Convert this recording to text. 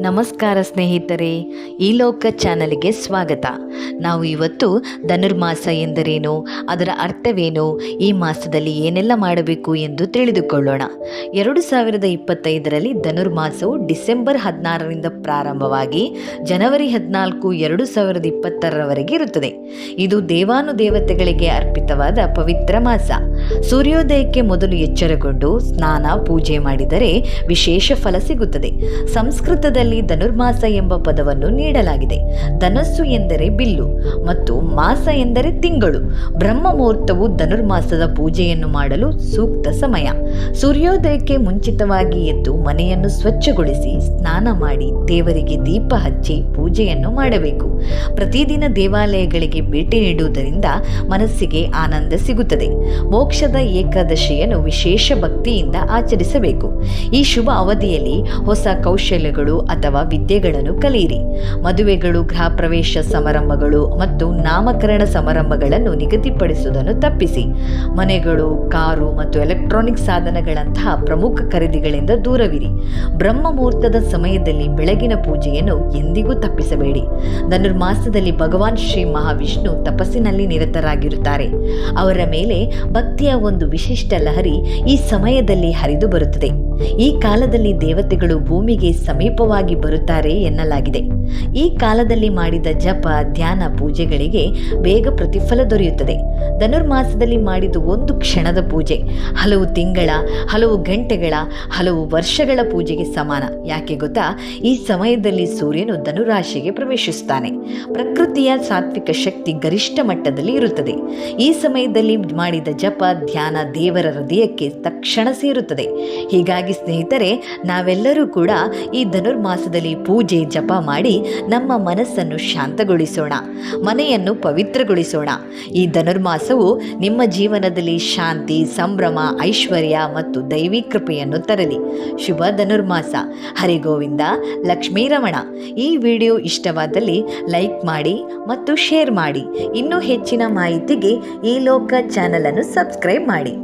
ನಮಸ್ಕಾರ ಸ್ನೇಹಿತರೆ, ಈ ಲೋಕ ಚಾನಲ್ಗೆ ಸ್ವಾಗತ. ನಾವು ಇವತ್ತು ಧನುರ್ಮಾಸ ಎಂದರೇನು, ಅದರ ಅರ್ಥವೇನು, ಈ ಮಾಸದಲ್ಲಿ ಏನೆಲ್ಲ ಮಾಡಬೇಕು ಎಂದು ತಿಳಿದುಕೊಳ್ಳೋಣ. ಎರಡು ಸಾವಿರದ ಇಪ್ಪತ್ತೈದರಲ್ಲಿ ಧನುರ್ಮಾಸವು ಡಿಸೆಂಬರ್ ಹದಿನಾರರಿಂದ ಪ್ರಾರಂಭವಾಗಿ ಜನವರಿ ಹದಿನಾಲ್ಕು ಎರಡು ಸಾವಿರದ ಇಪ್ಪತ್ತರವರೆಗೆ ಇರುತ್ತದೆ. ಇದು ದೇವಾನುದೇವತೆಗಳಿಗೆ ಅರ್ಪಿತವಾದ ಪವಿತ್ರ ಮಾಸ. ಸೂರ್ಯೋದಯಕ್ಕೆ ಮೊದಲು ಎಚ್ಚರಗೊಂಡು ಸ್ನಾನ, ಪೂಜೆ ಮಾಡಿದರೆ ವಿಶೇಷ ಫಲ ಸಿಗುತ್ತದೆ. ಸಂಸ್ಕೃತದಲ್ಲಿ ಧನುರ್ಮಾಸ ಎಂಬ ಪದವನ್ನು ನೀಡಲಾಗಿದೆ. ಧನಸ್ಸು ಎಂದರೆ ಬಿಲ್ಲು ಮತ್ತು ಮಾಸ ಎಂದರೆ ತಿಂಗಳು. ಬ್ರಹ್ಮ ಮುಹೂರ್ತವು ಧನುರ್ಮಾಸದ ಪೂಜೆಯನ್ನು ಮಾಡಲು ಸೂಕ್ತ ಸಮಯ. ಸೂರ್ಯೋದಯಕ್ಕೆ ಮುಂಚಿತವಾಗಿ ಎದ್ದು ಮನೆಯನ್ನು ಸ್ವಚ್ಛಗೊಳಿಸಿ ಸ್ನಾನ ಮಾಡಿ ದೇವರಿಗೆ ದೀಪ ಹಚ್ಚಿ ಪೂಜೆಯನ್ನು ಮಾಡಬೇಕು. ಪ್ರತಿದಿನ ದೇವಾಲಯಗಳಿಗೆ ಭೇಟಿ ನೀಡುವುದರಿಂದ ಮನಸ್ಸಿಗೆ ಆನಂದ ಸಿಗುತ್ತದೆ. ಮೋಕ್ಷದ ಏಕಾದಶಿಯನ್ನು ವಿಶೇಷ ಭಕ್ತಿಯಿಂದ ಆಚರಿಸಬೇಕು. ಈ ಶುಭ ಅವಧಿಯಲ್ಲಿ ಹೊಸ ಕೌಶಲ್ಯಗಳು ಅಥವಾ ವಿದ್ಯೆಗಳನ್ನು ಕಲಿಯಿರಿ. ಮದುವೆಗಳು ಗೃಹ ಪ್ರವೇಶ ಸಮಾರಂಭಗಳು ಮತ್ತು ನಾಮಕರಣ ಸಮಾರಂಭಗಳನ್ನು ನಿಗದಿಪಡಿಸುವುದನ್ನು ತಪ್ಪಿಸಿ. ಮನೆಗಳು, ಕಾರು ಮತ್ತು ಎಲೆಕ್ಟ್ರಾನಿಕ್ ಸಾಧನಗಳಂತಹ ಪ್ರಮುಖ ಖರೀದಿಗಳಿಂದ ದೂರವಿರಿ. ಬ್ರಹ್ಮ ಮುಹೂರ್ತದ ಸಮಯದಲ್ಲಿ ಬೆಳಗಿನ ಪೂಜೆಯನ್ನು ಎಂದಿಗೂ ತಪ್ಪಿಸಬೇಡಿ. ಧನುರ್ಮಾಸದಲ್ಲಿ ಭಗವಾನ್ ಶ್ರೀ ಮಹಾವಿಷ್ಣು ತಪಸ್ಸಿನಲ್ಲಿ ನಿರತರಾಗಿರುತ್ತಾರೆ. ಅವರ ಮೇಲೆ ಭಕ್ತಿಯ ಒಂದು ವಿಶಿಷ್ಟ ಲಹರಿ ಈ ಸಮಯದಲ್ಲಿ ಹರಿದು ಬರುತ್ತದೆ. ಈ ಕಾಲದಲ್ಲಿ ದೇವತೆಗಳು ಭೂಮಿಗೆ ಸಮೀಪವಾಗಿ ಬರುತ್ತಾರೆ ಎನ್ನಲಾಗಿದೆ. ಈ ಕಾಲದಲ್ಲಿ ಮಾಡಿದ ಜಪ, ಧ್ಯಾನ, ಪೂಜೆಗಳಿಗೆ ಬೇಗ ಪ್ರತಿಫಲ ದೊರೆಯುತ್ತದೆ. ಧನುರ್ಮಾಸದಲ್ಲಿ ಮಾಡಿದ ಒಂದು ಕ್ಷಣದ ಪೂಜೆ. ಹಲವು ತಿಂಗಳ, ಹಲವು ಗಂಟೆಗಳ, ಹಲವು ವರ್ಷಗಳ ಪೂಜೆಗೆ ಸಮಾನ. ಯಾಕೆ ಗೊತ್ತಾ? ಈ ಸಮಯದಲ್ಲಿ ಸೂರ್ಯನು ಧನುರಾಶಿಗೆ ಪ್ರವೇಶಿಸುತ್ತಾನೆ. ಪ್ರಕೃತಿಯ ಸಾತ್ವಿಕ ಶಕ್ತಿ ಗರಿಷ್ಠ ಮಟ್ಟದಲ್ಲಿ ಇರುತ್ತದೆ. ಈ ಸಮಯದಲ್ಲಿ ಮಾಡಿದ ಜಪ, ಧ್ಯಾನ ದೇವರ ಹೃದಯಕ್ಕೆ ತಕ್ಷಣ ಸೇರುತ್ತದೆ. ಹೀಗಾಗಿ ಸ್ನೇಹಿತರೆ, ನಾವೆಲ್ಲರೂ ಕೂಡ ಈ ಧನುರ್ಮಾಸದಲ್ಲಿ ಪೂಜೆ ಜಪ ಮಾಡಿ ನಮ್ಮ ಮನಸ್ಸನ್ನು ಶಾಂತಗೊಳಿಸೋಣ, ಮನೆಯನ್ನು ಪವಿತ್ರಗೊಳಿಸೋಣ. ಈ ಧನುರ್ಮಾಸವು ನಿಮ್ಮ ಜೀವನದಲ್ಲಿ ಶಾಂತಿ, ಸಂಭ್ರಮ, ಐಶ್ವರ್ಯ ಮತ್ತು ದೈವಿ ಕೃಪೆಯನ್ನು ತರಲಿ. ಶುಭ ಧನುರ್ಮಾಸ. ಹರಿಗೋವಿಂದ ಲಕ್ಷ್ಮೀರಮಣ ಈ ವಿಡಿಯೋ ಇಷ್ಟವಾದಲ್ಲಿ ಲೈಕ್ ಮಾಡಿ ಮತ್ತು ಶೇರ್ ಮಾಡಿ. ಇನ್ನೂ ಹೆಚ್ಚಿನ ಮಾಹಿತಿಗೆ ಈ ಲೋಕ ಚಾನಲನ್ನು ಸಬ್ಸ್ಕ್ರೈಬ್ ಮಾಡಿ.